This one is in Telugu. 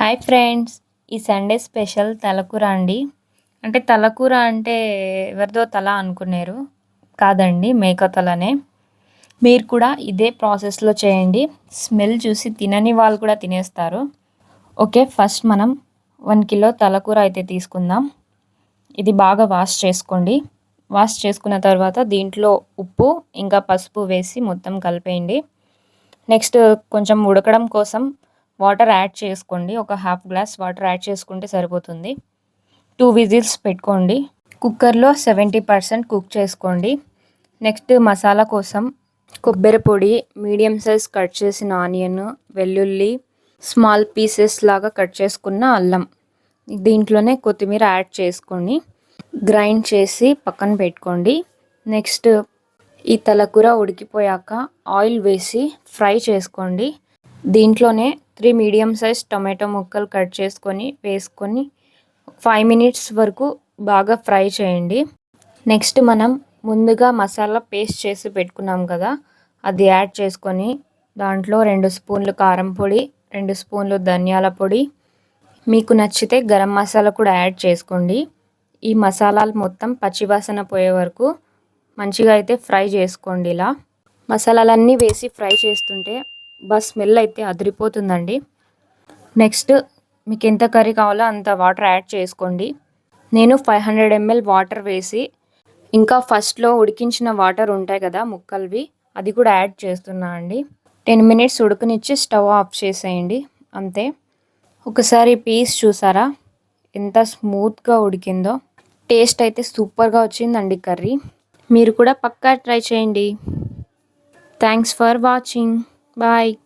హాయ్ ఫ్రెండ్స్ ఈ సండే స్పెషల్ తలకూర అండి అంటే తలకూర అంటే ఎవరిదో తల అనుకున్నారు కాదండి మేక తలనే. మీరు కూడా ఇదే ప్రాసెస్లో చేయండి. స్మెల్ చూసి తినని వాళ్ళు కూడా తినేస్తారు. ఓకే ఫస్ట్ మనం వన్ కిలో తలకూర అయితే తీసుకుందాం. ఇది బాగా వాష్ చేసుకోండి. వాష్ చేసుకున్న తర్వాత దీంట్లో ఉప్పు ఇంకా పసుపు వేసి మొత్తం కలిపేయండి. నెక్స్ట్ కొంచెం ఉడకడం కోసం వాటర్ యాడ్ చేసుకోండి. ఒక హాఫ్ గ్లాస్ వాటర్ యాడ్ చేసుకుంటే సరిపోతుంది. టూ విజిల్స్ పెట్టుకోండి. కుక్కర్లో సెవెంటీ పర్సెంట్ కుక్ చేసుకోండి. నెక్స్ట్ మసాలా కోసం కొబ్బరి పొడి మీడియం సైజ్ కట్ చేసిన ఆనియన్ వెల్లుల్లి స్మాల్ పీసెస్ లాగా కట్ చేసుకున్న అల్లం దీంట్లోనే కొత్తిమీర యాడ్ చేసుకొని గ్రైండ్ చేసి పక్కన పెట్టుకోండి. నెక్స్ట్ ఈ తలకూర ఉడికిపోయాక ఆయిల్ వేసి ఫ్రై చేసుకోండి. దీంట్లోనే త్రీ మీడియం సైజ్ టొమాటో ముక్కలు కట్ చేసుకొని వేసుకొని ఫైవ్ మినిట్స్ వరకు బాగా ఫ్రై చేయండి. నెక్స్ట్ మనం ముందుగా మసాలా పేస్ట్ చేసి పెట్టుకున్నాం కదా అది యాడ్ చేసుకొని దాంట్లో రెండు స్పూన్లు కారం పొడి రెండు స్పూన్లు ధనియాల పొడి. మీకు నచ్చితే గరం మసాలా కూడా యాడ్ చేసుకోండి. ఈ మసాలాలు మొత్తం పచ్చివాసన పోయే వరకు మంచిగా అయితే ఫ్రై చేసుకోండి ఇలా. మసాలాలన్నీ వేసి ఫ్రై చేస్తుంటే బస్ స్మెల్ అయితే అదిరిపోతుందండి. నెక్స్ట్ మీకు ఎంత కర్రీ కావాలో అంత వాటర్ యాడ్ చేసుకోండి. నేను ఫైవ్ హండ్రెడ్ ఎంఎల్ వాటర్ వేసి ఇంకా ఫస్ట్లో ఉడికించిన వాటర్ ఉంటాయి కదా ముక్కల్వి అది కూడా యాడ్ చేస్తున్నా అండి. టెన్ మినిట్స్ ఉడకనిచ్చి స్టవ్ ఆఫ్ చేసేయండి. అంతే. ఒకసారి పీస్ చూసారా? ఎంత స్మూత్గా ఉడికిందో. టేస్ట్ అయితే సూపర్గా వచ్చిందండి కర్రీ. మీరు కూడా పక్కా ట్రై చేయండి. Thanks for watching. Bye.